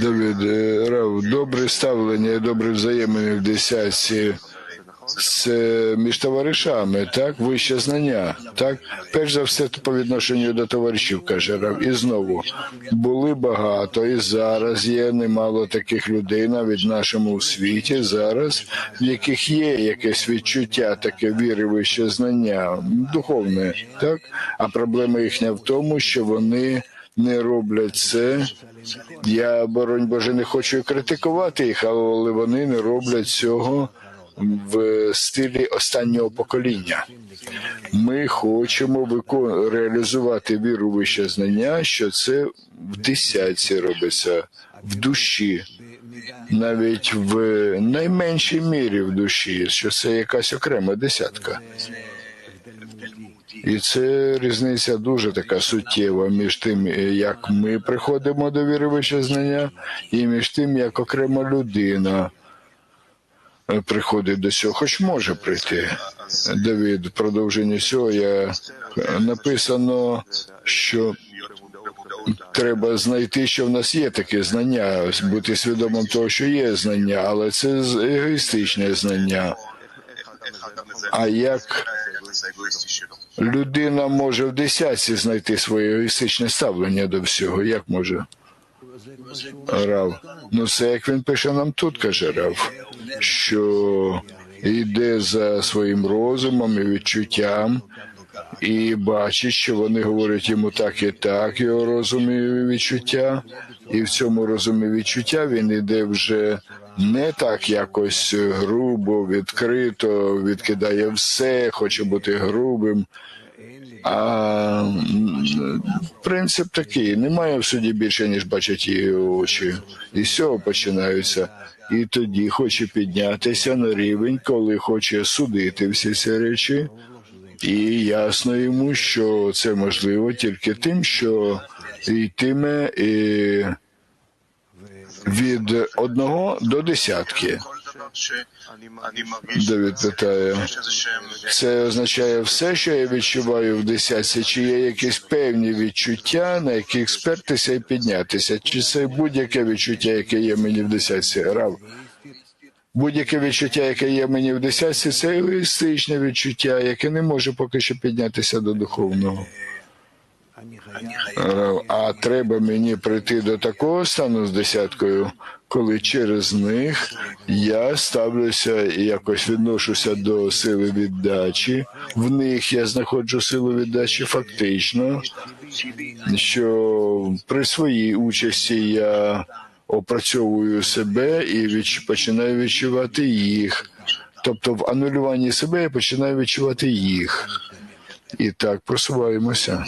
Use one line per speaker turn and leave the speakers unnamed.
Давід Рав, добре ставлення, добре взаємини в десятці. з між товаришами, так, вище знання, так? Перш за все по відношенню до товаришів, каже Рав. І знову були багато, і зараз є немало таких людей навіть в нашому світі, зараз в яких є якесь відчуття, таке віри, вище знання, духовне, так? А проблема їхня в тому, що вони не роблять це. Я, боронь Боже, не хочу критикувати їх, але вони не роблять цього в стилі останнього покоління. Ми хочемо викон... реалізувати віру вище знання, що це в десятці робиться, в душі, навіть в найменшій мірі в душі, що це якась окрема десятка. І це різниця дуже така суттєва між тим, е, як ми приходимо до віри вище знання, і між тим, як окрема людина е, приходить до цього, хоч може прийти. Давід, продовження цього я е, написано, що треба знайти, що в нас є таке знання, бути свідомим того, що є знання, але це егоїстичне знання. А як людина може в десятці знайти своє егоїстичне ставлення до всього. Як може? Рав. Ну це як він пише нам тут, каже Рав, що йде за своїм розумом і відчуттям, і бачить, що вони говорять йому так і так, його розум і відчуття, і в цьому розумі відчуття він іде вже не так якось грубо, відкрито, відкидає все, хоче бути грубим. А принцип такий: немає в суді більше, ніж бачать її очі. І з цього починаються. І тоді хоче піднятися на рівень, коли хоче судити всі ці речі. І ясно йому, що це можливо тільки тим, що йтиме і від одного до десятки. Давід питає, це означає все, що я відчуваю в десятці, чи є якісь певні відчуття, на які спертися і піднятися, чи це будь-яке відчуття, яке є мені в десятці? Рав. Будь-яке відчуття, яке є мені в десятці, це егоїстичне відчуття, яке не може поки що піднятися до духовного. А треба мені прийти до такого стану з десяткою, коли через них я ставлюся і якось відношуся до сили віддачі. В них я знаходжу силу віддачі фактично, що при своїй участі я опрацьовую себе і відч... починаю відчувати їх. Тобто в анулюванні себе я починаю відчувати їх. І так просуваємося.